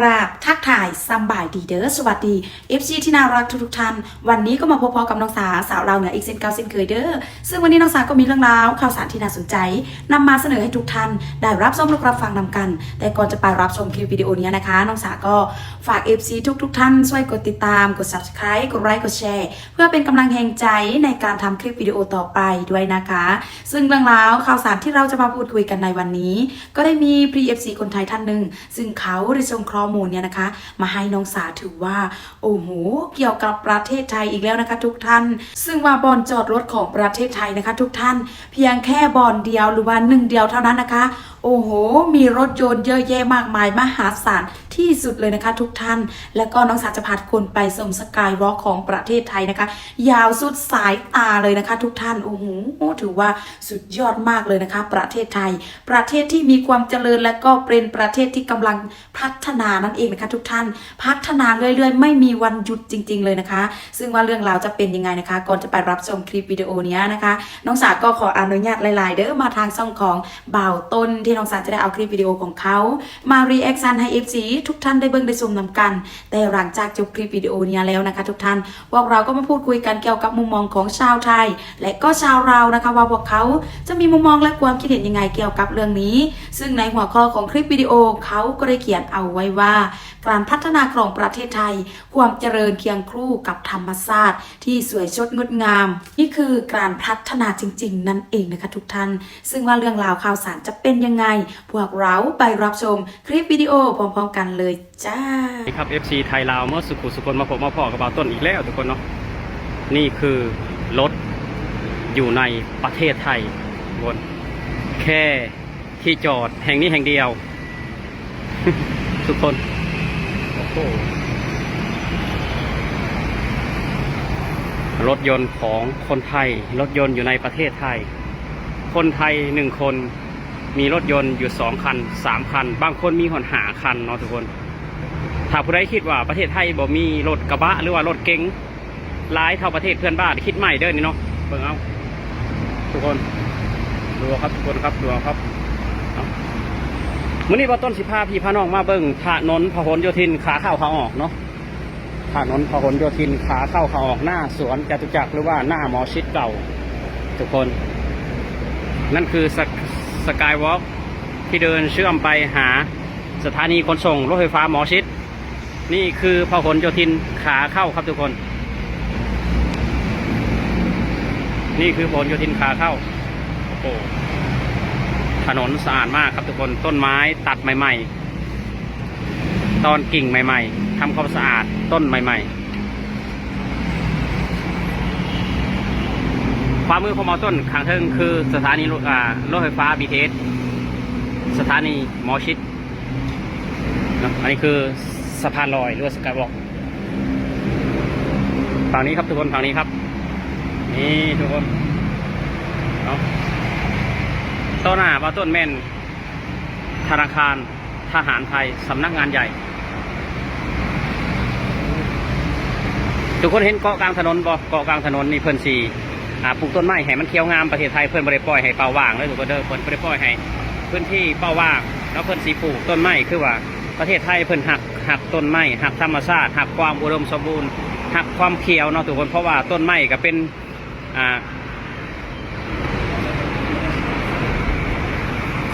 กราบทักทายสบายดีเด้อสวัสดี FC ที่น่ารักทุกๆท่าน วันนี้ก็มาพบๆกับน้องสาสาวเราเหนืออีกเส้นเก่าเส้นเคยเด้อซึ่งวันนี้น้องสาก็มีเรื่องราวข่าวสารที่น่าสนใจนำมาเสนอให้ทุกท่าน ได้รับชมรับฟังนำกัน แต่ก่อนจะไปรับชมคลิปวิดีโอนี้นะคะ น้องสาก็ฝาก FC ทุกๆท่านช่วยกดติดตามกด subscribe กดไลค์กดแชร์เพื่อเป็นกำลังแห่งใจในการทำคลิปวิดีโอต่อไปด้วยนะคะ ซึ่งเรื่องราวข่าวสารที่เราจะมาพูดคุยกันในวันนี้ ก็ได้มีพรีเอฟซีคนไทยท่านหนึ่งซึ่งเขาได้ส่งข้อมูลเนี่ยนะคะ มาให้น้องสาถือว่า โอ้โห เกี่ยวกับประเทศไทยอีกแล้วนะคะ ทุกท่าน ซึ่งว่าบอนจอดรถของประเทศไทยนะคะ ทุกท่าน เพียงแค่บอนเดียวหรือว่าหนึ่งเดียวเท่านั้นนะคะโอ้โห มีรถยนต์เยอะแยะมากมายมหาศาลที่สุดเลยนะคะทุกท่าน แล้วก็น้องสาจะพาทุกคนไปชมสกายวอล์กของประเทศไทยนะคะ ยาวสุดสายตาเลยนะคะ ทุกท่าน โอ้โห ถือว่าสุดยอดมากเลยนะคะ ประเทศไทย ประเทศที่มีความเจริญและก็เป็นประเทศที่กำลังพัฒนานั่นเองนะคะ ทุกท่าน พัฒนาเรื่อยๆ ไม่มีวันหยุดจริง ๆ เลยนะคะ ซึ่งว่าเรื่องราวจะเป็นยังไงนะคะ ก่อนจะไปรับชมคลิปวิดีโอนี้นะคะ น้องสาก็ขออนุญาตหลาย ๆ เด้อมาทางช่องของเบาต้นทน้องสาจะได้เอาคลิปวิดีโอของเขา มารีแอคชั่นให้ FC ทุกท่านได้เบิ่งได้ชมนำกัน แต่หลังจากจบคลิปวิดีโอนี้แล้วนะคะ ทุกท่านพวกเราก็มาพูดคุยกันเกี่ยวกับมุมมองของชาวไทย และก็ชาวเรานะคะว่าพวกเขาจะมีมุมมองและความคิดเห็นยังไงเกี่ยวกับเรื่องนี้ ซึ่งในหัวข้อของคลิปวิดีโอเขาก็ได้เขียนเอาไว้ว่า การพัฒนาของประเทศไทย ความเจริญเคียงคู่กับธรรมชาติที่สวยชดงดงาม นี่คือการพัฒนาจริง ๆ นั่นเองนะคะ ทุกท่าน ซึ่งว่าเรื่องราวข่าวสารจะเป็นยังไงพวกเราไปรับชมคลิปวิดีโอพร้อมๆกันเลยจ้าสวัสดีครับ FC ไทยลาวเมื่อสุขุสุคนมาพบมาพอกับบาวต้นอีกแล้วทุกคนเนาะนี่คือรถอยู่ในประเทศไทยทุกคนแค่ที่จอดแห่งนี้แห่งเดียว ทุกคนโอ้โหรถยนต์ของคนไทย รถยนต์อยู่ในประเทศไทย คนไทยหนึ่งคน มีรถยนต์อยู่สองคันสามคัน บางคนมีหอนหาคันเนาะทุกคน ถ้าผู้ใดคิดว่าประเทศไทยบ่มีรถกระบะหรือว่ารถเก๋งหลายเท่าประเทศเพื่อนบ้านคิดใหม่เด้อนี่เนาะเบิ่งเอาทุกคนดูครับทุกคนครับดูครับเอามื้อนี้บ่ต้นสิพาพี่พาน้องมาเบิ่งถนนพหลโยธินขาเข้าขาออกเนาะถนนพหลโยธินขาเข้าขาออกหน้าสวนจตุจักรหรือว่าหน้าหมอชิดเก่า ทุกคน นั่นคือสก สกายวอล์กที่เดินเชื่อมไปหาสถานีขนส่งรถไฟฟ้าหมอชิด นี่คือพหลโยธินขาเข้าครับทุกคน นี่คือพหลโยธินขาเข้าโอ้โหถนนสะอาดมากครับทุกคนต้นไม้ตัดใหม่ ๆ ตอนกิ่งใหม่ ๆทำความสะอาดต้นใหม่ ๆ วามมือขอมอต้นขางเทิงคือสถานีรถไฟฟ้า BTS สถานีหมอชิดอันนี้คือสะพานลอยหรือว่าสกายวอล์กฝั่งนี้ครับทุกคนฝั่งนี้ครับ นี่ทุกคนเนาะต้นหน้าว่าต้นแม่นธนาคารทหารไทยสำนักงานใหญ่ ทุกคนเห็นเกาะกลางถนนบ่เกาะกลางถนนนี่เพิ่นสี่ อ่าปลูกต้นไม้ให้มันเคี้ยวงามประเทศไทยเพิ่อนบริปล่อยให้เป่าว่างเลยทุกเด้อเพิ่อนบริปล่อยให้พื้นที่เป่าว่างแล้วเพิ่อนสีปลูกต้นไม้คือว่าประเทศไทยเพิ่อนหักหักต้นไม้หักธรรมชาติหักความอุดมสมบูรณ์หักความเขียวเนาะทุกคนเพราะว่าต้นไม้ก็เป็นอ่า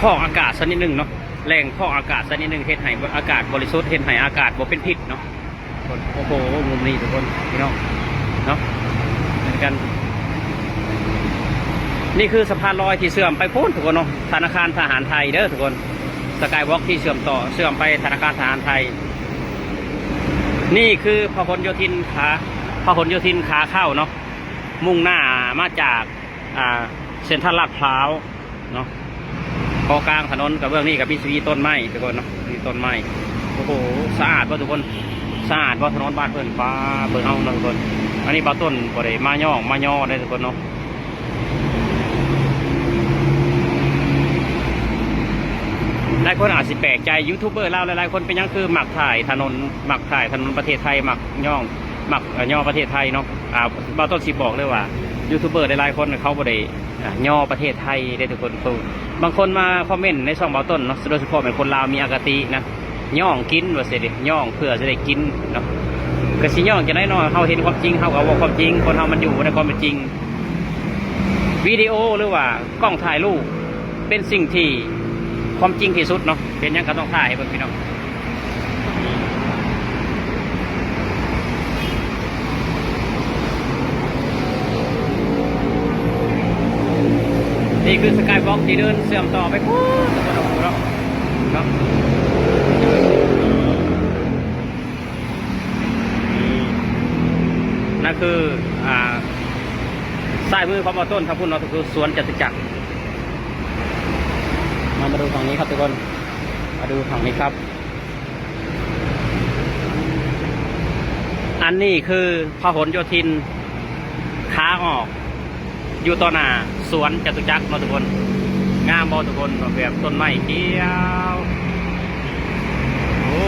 ข้ออากาศสักนิดหนึงเนาะแรงข้ออากาศสักนิดหนึงเฮ็ดให้อากาศบริสุทธิ์เฮ็ดให้อากาศบ่เป็นพิษเนาะโอ้โหมุมนี้ทุกคนพี่น้องเนาะเหมือนกัน นี่คือสะพานลอยที่เชื่อมไปพูนทุกคนเนาะธนาคารทหารไทยเด้อทุกคนสกายวอล์กที่เชื่อมต่อเชื่อมไปธนาคารทหารไทย นี่คือพหลโยธินขาพหลโยธินขาเข้าเนาะมุ่งหน้ามาจากอ่าเซ็นทรัลลาดพร้าวเนาะเกาะกลางถนนกับเบื้องนี้กับพิซีต้นไม้ทุกคนเนาะมีต้นไม้โอ้โหสะอาดป่ะทุกคนสะอาดป่ะถนนบ้านเพื่อนฟ้าเบิ่งเอาทุกคน อันนี้บาต้นบ่ได้มาย่องมาย่อได้ทุกคนเนาะ หลายคนอาจสิแปลกใจยูทูบเบอร์เราหลายๆคนเป็นยังคือหมักถ่ายถนนหมักถ่ายถนนประเทศไทยหมักย่องหมักย่อย่อประเทศไทยเนาะอ่าบาต้นสิบอกเลยว่ายูทูบเบอร์หลายๆคนเขาบ่ได้อ่าย่อประเทศไทยได้ทุกคนคือบางคนมาคอมเมนต์ในช่องบาต้นเนาะโดยเฉพาะเป็นคนลาวมีอากตินะย่องกินว่าเสิย่องเพื่อจะได้กินเนาะก็สิย่องจะได้นอยเขาเห็นความจริงเขาก็บอกความจริง คนเขามันอยู่ในความเป็นจริงวิดีโอหรือว่ากล้องถ่ายรูปเป็นสิ่งที่ ความจริงที่สุดเนาะเป็นยังก็ต้องถ่ายให้เบิ่งพี่น้องนี่คือสกายบล็อกที่เดินเสื่อมต่อไปพูดตะวันออกเนาะเนาะนั่นคืออ่าซ้ายมือพระมาต้นพระพุทธเราคือสวนจตุจักร มามาดูฝั่งนี้ครับทุกคน มาดูฝั่งนี้ครับ อันนี้คือพหลโยธินขาออก อยู่ต่อหน้าสวนจตุจักรเราทุกคน งามบอทุกคนแบบต้นไม้เขียวโอ้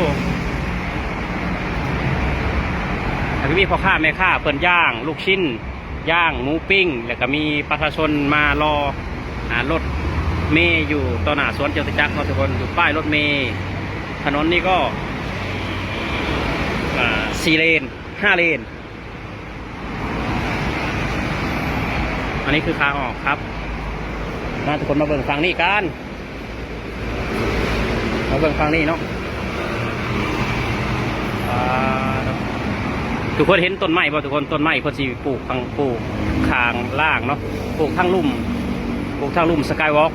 แล้วก็มีพ่อค้าแม่ค้าเปิ่นย่าง ลูกชิ้น ย่างหมูปิ้ง แล้วก็มีประชาชนมารออ่ารถ เมย์อยู่ต่อหน้าสวนเจตุจักรเราทุกคนอยู่ป้ายรถเมย์ถนนนี่ก็สี่เลนห้าเลน อันนี้คือขาออกครับมาทุกคนมาเบิ่งฟังนี่กันมาเบิ่งฟังนี่เนาะทุกคนเห็นต้นไม้ป่ะทุกคนต้นไม้เพิ่นสิปลูกทางปลูกคางล่างเนาะปลูกทางลุ่มปลูกทางลุ่มสกายวอล์ก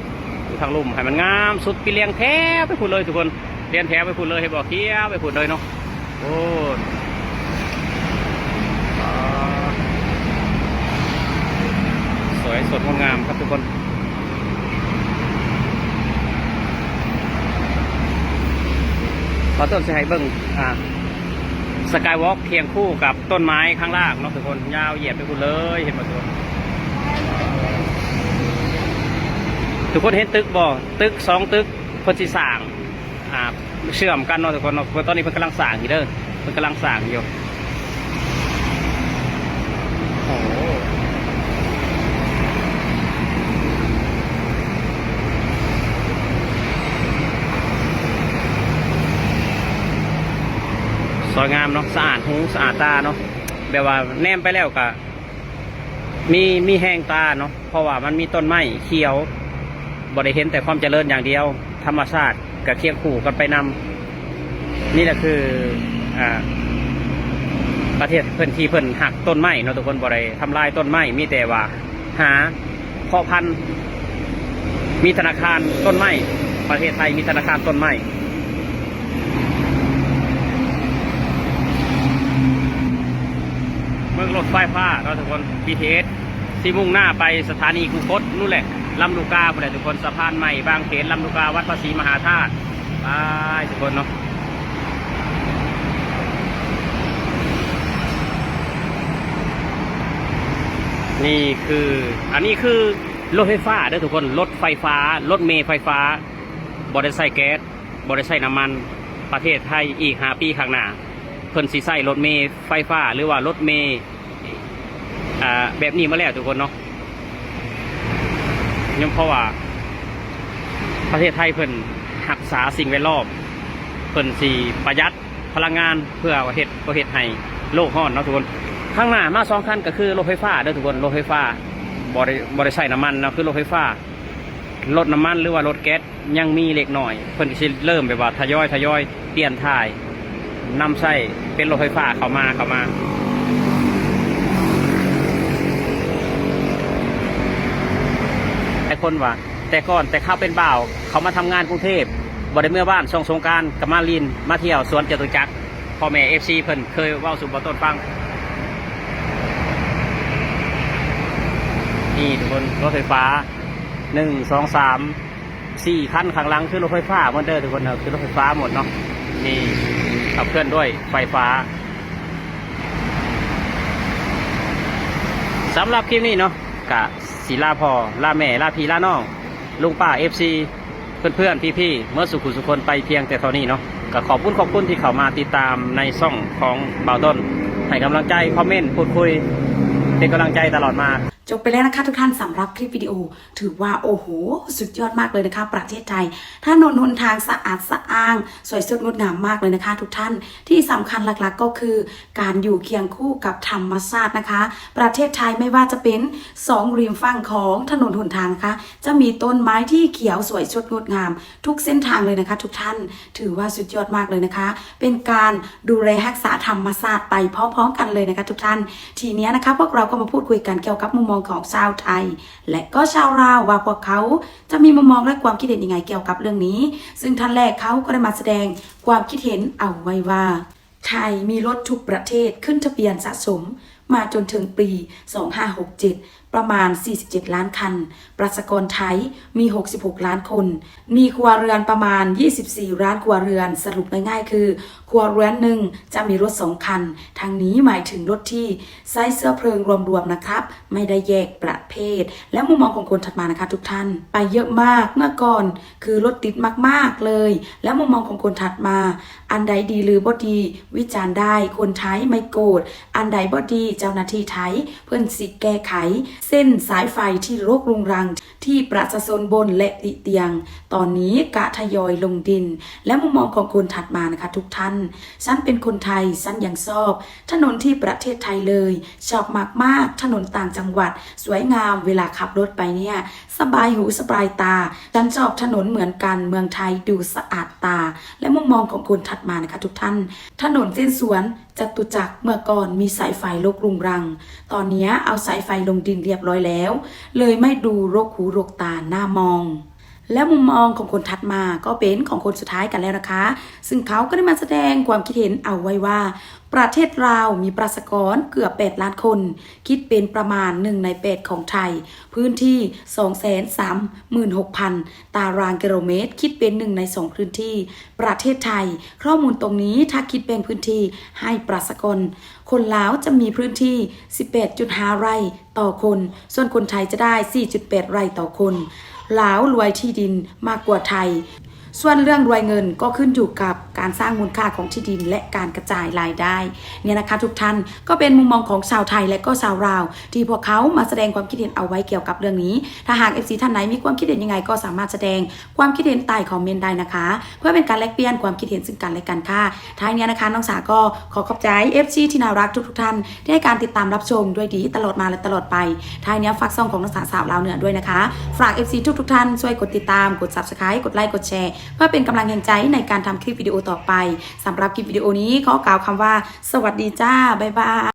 ทางลุ่มให้มันงามสุดปีเลียงแท้ไปพูดเลยทุกคนเลียงแท้ไปพูดเลยให้บอกเคี้ยวไปพูดเลยเนาะโอ้สวยสดงดงามครับทุกคนขอต้นสให้เบิ้งอ่าสกายวอล์กเคียงคู่กับต้นไม้ข้างล่างเนาะทุกคนยาวเหยียดไปคุณเลยเห็นไหมทุกคน ทุกคนเห็นตึกบ่ตึกสองตึกเพิ่นสิสร้างอ่าเชื่อมกันเนาะทุกคนเนาะตอนนี้เพิ่นกำลังสร้างอยู่เด้อเพิ่นกำลังสร้างอยู่สวยงามเนาะสะอาดหูสะอาดตาเนาะแบบว่าแนมไปแล้วก็มีมีแห้งตาเนาะเพราะว่ามันมีต้นไม้เขียว บริเห็นแต่ความเจริญอย่างเดียว ธรรมชาติกับเคียงคู่กันไปนำนี่แหละคืออประเทศเพิ่อนที่เพิ่อนหักต้นไม้เนาะทุกคนบ่ได้ทำลายต้นไม้มีแต่ว่า หาเพาะพันธุ์มีธนาคารต้นไม้ประเทศไทยมีธนาคารต้นไม้เมืองรถไฟฟ้าเนาทุกคน BTS ที่มุ่งหน้าไปสถานีคูคตนู่นแหละ ลำลูกกาพุ่นแหละทุกคนสะพานใหม่บางเขนลำลูกกาวัดภาษีมหาธาตุไปทุกคนเนาะนี่คืออันนี้คือรถไฟฟ้าเด้อทุกคนรถไฟฟ้ารถเมล์ไฟฟ้าบริษัทแก๊สบริษัทน้ำมันประเทศไทยอีกหาปีข้างหน้าเพิ่นสีใส่รถเมล์ไฟฟ้า หรือว่ารถเมล์แบบนี้มาแล้วทุกคนเนาะ ยังเพราะว่า ประเทศไทยเพิ่นรักษาสิ่งแวดล้อมเพิ่นสีประหยัดพลังงานเพื่อประเทศประเทศไทยโลกร้อนเนาะทุกคนข้างหน้ามาสองคันก็คือรถไฟฟ้าเด้อทุกคนรถไฟฟ้าบริบริใช้น้ำมันนะคือรถไฟฟ้ารถน้ำมันหรือว่ารถแก๊สยังมีเล็กหน่อย เพิ่นก็สิเริ่มแบบว่าทยอยทยอยเปลี่ยนถ่ายนำใช้เป็นรถไฟฟ้าเข้ามาเข้ามาแต่ คนว่า แต่ก่อนแต่เข้าเป็นบ่าว เขามาทำงานกรุงเทพบริเมื่อบ้านช่วงสงกรารกับมาลินมาเที่ยวสวนจตุจักรพ่อแม่เอฟซีเพิ่นเคยเว่าสู่บต้นฟังนี่ทุกคนรถไฟฟ้าหนึ่งสองสามสี่คันข้างหลังคือรถไฟฟ้าหมดเด้อทุกคนเนอะคือรถไฟฟ้าหมดเนาะนี่ขับเคลื่อนด้วยไฟฟ้าสำหรับคลิปนี้เนาะกะ สีลาพอลาแม่ลาพีลาน้อง ลุงป้าเอฟซีเพื่อนเพื่อนพี่พี่ๆ เมื่อสุขุสุคนไปเพียงแต่เท่านี้เนาะก็ขอบคุณขอบคุณที่เข้ามาติดตามในช่องของเบาต้นให้กำลังใจคอมเมนต์พูดคุยเป็นกำลังใจตลอดมาจบไปแล้วนะคะทุกท่านสำหรับคลิปวิดีโอ ถือว่าโอ้โห สุดยอดมากเลยนะคะ ประเทศไทยถนนหนทางสะอาดสะอ้าง สวยสดงดงามมากเลยนะคะ ทุกท่านที่สำคัญหลักๆก็คือ การอยู่เคียงคู่กับธรรมชาตินะคะ ประเทศไทยไม่ว่าจะเป็นสองริมฝั่งของถนนหนทางนะคะจะมีต้นไม้ที่เขียวสวยสดงดงาม ทุกเส้นทางเลยนะคะ ทุกท่านถือว่าสุดยอดมากเลยนะคะ เป็นการดูแลรักษาธรรมชาติไปพร้อมๆ กันเลยนะคะ ทุกท่าน ทีนี้นะคะพวกเราก็มาพูดคุยกันเกี่ยวกับมุมมองของชาวไทย และก็ชาวลาวว่าพวกเขาจะมีมุมมองและความคิดเห็นยังไงเกี่ยวกับเรื่องนี้ ซึ่งท่านแรกเขาก็ได้มาแสดงความคิดเห็นเอาไว้ว่า ไทยมีรถทุกประเทศขึ้นทะเบียนสะสมมาจนถึงปี 2567 ประมาณ 47 ล้านคัน ประชากรไทยมี 66 ล้านคน มีครัวเรือนประมาณ 24 ล้านครัวเรือน สรุปง่ายๆ คือ ครัวเรือนหนึ่งจะมีรถ2คัน ทางนี้หมายถึงรถที่ใช้เสื้อเพลิงรวมๆนะครับ ไม่ได้แยกประเภท และมุมมองของคนถัดมานะคะทุกท่าน ไปเยอะมากเมื่อก่อนคือรถติดมากๆเลย และมุมมองของคนถัดมา อันใดดีหรือบ่ดี วิจารณ์ได้คนไทยไม่โกรธอันใดบ่ดีเจ้าหน้าที่ไทยเพื่อนสิแก้ไขเส้นสายไฟที่รกรุงรัง ที่ประชาชนบนและติเตียง ตอนนี้กะทยอยลงดิน และมุมมองของคนถัดมานะคะทุกท่าน ฉันเป็นคนไทยฉันยังชอบ ถนนที่ประเทศไทยเลยชอบมากมากๆถนนต่างจังหวัด สวยงามเวลาขับรถไปเนี่ยสบายหูสบายตาฉันชอบถนนเหมือนกันเมืองไทยดูสะอาดตา และมุมมองของคนถัดมานะคะทุกท่าน ถนนเส้นสวนจตุจักรเมื่อก่อนมีสายไฟลกรุงรัง ตอนนี้เอาสายไฟลงดินเรียบร้อยแล้ว เลยไม่ดูรกหูรกตาหน้ามอง และมุมมองของคนถัดมาก็เป็นของคนสุดท้ายกันแล้วนะคะ ซึ่งเขาก็ได้มาแสดงความคิดเห็นเอาไว้ว่า ประเทศลาวมีประชากรเกือบ 8 ล้านคน คิดเป็นประมาณ 1 ใน 8 ของไทย พื้นที่ 236,000 ตารางกิโลเมตร คิดเป็น 1 ใน 2 พื้นที่ ประเทศไทย ข้อมูลตรงนี้ถ้าคิดเป็นพื้นที่ให้ประชากรคนลาวจะมีพื้นที่ 18.5 ไร่ต่อคน ส่วนคนไทยจะได้ 4.8 ไร่ต่อคน ลาวรวยที่ดินมากกว่าไทย ส่วนเรื่องรวยเงินก็ขึ้นอยู่กับการสร้างมูลค่าของที่ดิน และการกระจายรายได้เนี่ยนะคะทุกท่านก็เป็นมุมมองของชาวไทยและก็ชาวลาว ที่พวกเขามาแสดงความคิดเห็นเอาไว้เกี่ยวกับเรื่องนี้ ถ้าหาก FC ท่านไหนมีความคิดเห็นยังไงก็สามารถแสดงความคิดเห็นใต้คอมเมนต์ได้นะคะ เพื่อเป็นการแลกเปลี่ยนความคิดเห็นซึ่งกันและกันค่ะท้ายนี้นะคะน้องสาก็ขอขอบใจ FC ที่น่ารักทุกๆท่านที่ให้การติดตามรับชมด้วยดีตลอดมาและตลอดไปท้ายนี้ฝากซ่องของน้องสาสาวลาวเหนือด้วยนะคะ ฝาก FC ทุกๆท่านช่วยกดติดตาม กด Subscribe กดไลค์ กดแชร์เพื่อเป็นกำลังแรงใจในการทำคลิปวิดีโอต่อไปสำหรับคลิปวิดีโอนี้ขอกล่าวคำว่า สวัสดีจ้าบ๊ายบาย